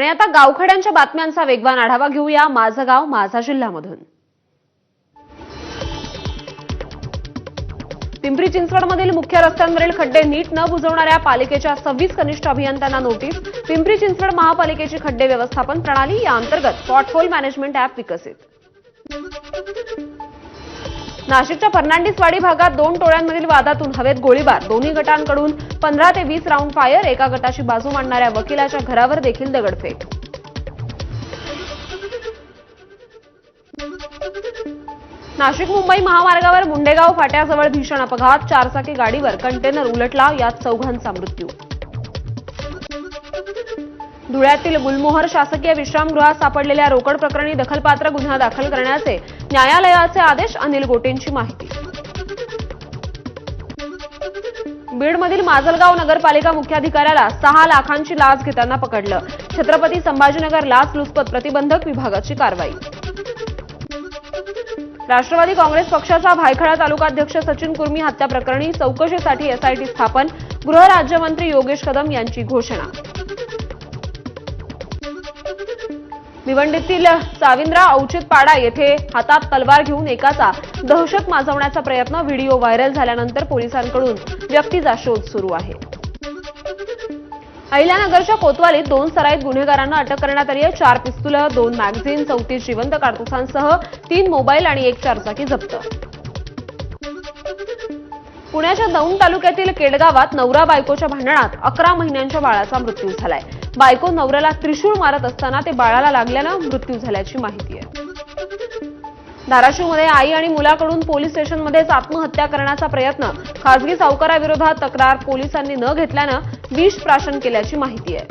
आणि आता गावखड्यांच्या बातम्यांचा वेगवान आढावा घेऊया माझं गाव माझा जिल्ह्यामधून. पिंपरी चिंचवडमधील मुख्य रस्त्यांवरील खड्डे नीट न बुजवणाऱ्या पालिकेच्या सव्वीस कनिष्ठ अभियंत्यांना नोटीस. पिंपरी चिंचवड महापालिकेची खड्डे व्यवस्थापन प्रणाली या अंतर्गत पॉटहोल मॅनेजमेंट अॅप विकसित. नाशिकच्या फर्नांडिसवाडी भागात दोन टोळ्यांमधील वादातून हवेत गोळीबार. दोन्ही गटांकडून पंधरा ते वीस राऊंड फायर एका गटाची बाजू मांडणाऱ्या वकिलाच्या घरावर देखील दगडफेक. नाशिक मुंबई महामार्गावर मुंडेगाव फाट्याजवळ भीषण अपघात. चारचाकी गाडीवर कंटेनर उलटला यात चौघांचा मृत्यू. धुळ्यातील गुलमोहर शासकीय विश्रामगृहात सापडलेल्या रोकड प्रकरणी दखलपात्र गुन्हा दाखल करण्याचे न्यायालयाचे आदेश अनिल गोटेंची माहिती. बीडमधील माजलगाव नगरपालिका मुख्याधिकाऱ्याला सहा लाखांची लाच घेताना पकडलं. छत्रपती संभाजीनगर लाच लुचपत प्रतिबंधक विभागाची कारवाई. राष्ट्रवादी काँग्रेस पक्षाचा भायखळा तालुकाध्यक्ष सचिन कुर्मी हत्या प्रकरणी चौकशीसाठी एसआयटी स्थापन गृहराज्यमंत्री योगेश कदम यांची घोषणा. भिवंडीतील चाविंद्रा औचित पाडा येथे हातात तलवार घेऊन एकाचा दहशत माजवण्याचा प्रयत्न व्हिडिओ व्हायरल झाल्यानंतर पोलिसांकडून व्यक्तीचा शोध सुरू आहे. अहिल्यानगरच्या कोतवालीत दोन सराईत गुन्हेगारांना अटक करण्यात आली आहे. चार पिस्तुलं दोन मॅगझिन चौतीस जिवंत कारतुसांसह तीन मोबाईल आणि एक चारचाकी जप्त. पुण्याच्या दौंड तालुक्यातील केडगावात नवरा बायकोच्या भांडणात अकरा महिन्यांच्या बाळाचा मृत्यू झालाय. बायको नवऱ्याला त्रिशूळ मारत असताना ते बाळाला लागल्यानं मृत्यू झाल्याची माहिती आहे. धाराशिवमध्ये आई आणि मुलाकडून पोलीस स्टेशनमध्येच आत्महत्या करण्याचा प्रयत्न खासगी सावकाराविरोधात तक्रार पोलिसांनी न घेतल्यानं विष प्राशन केल्याची माहिती आहे.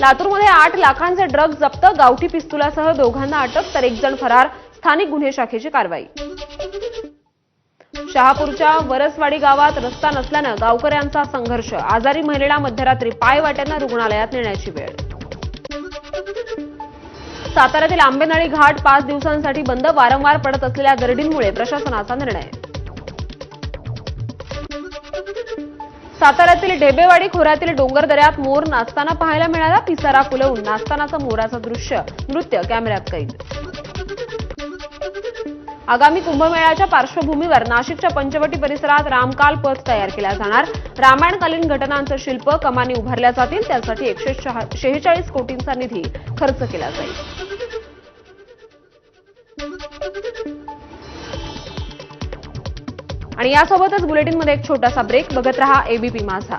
लातूरमध्ये आठ लाखांचे ड्रग्ज जप्त गावठी पिस्तुलासह दोघांना अटक तर एक जण फरार स्थानिक गुन्हे शाखेची कारवाई. शहापूरच्या वरसवाडी गावात रस्ता नसल्यानं गावकऱ्यांचा संघर्ष. आजारी महिलेला मध्यरात्री पाय वाट्यांना रुग्णालयात नेण्याची वेळ. साताऱ्यातील आंबेनळी घाट पाच दिवसांसाठी बंद वारंवार पडत असलेल्या गर्दींमुळे प्रशासनाचा निर्णय. साताऱ्यातील ढेबेवाडी खोऱ्यातील डोंगर दऱ्यात मोर नाचताना पाहायला मिळाला पिसारा फुलवून नाचतानाचं मोराचं दृश्य. नृत्य कॅमेऱ्यात कैद. आगामी कुंभमेळ्याच्या पार्श्वभूमीवर नाशिकच्या पंचवटी परिसरात रामकाल पथ तयार केला जाणार. रामायणकालीन घटनांचं शिल्प कमानी उभारल्या जातील त्यासाठी एकशे शेहेचाळीस कोटींचा निधी खर्च केला जाईल. आणि यासोबतच बुलेटिनमध्ये एक छोटासा ब्रेक बघत रहा एबीपी माझा.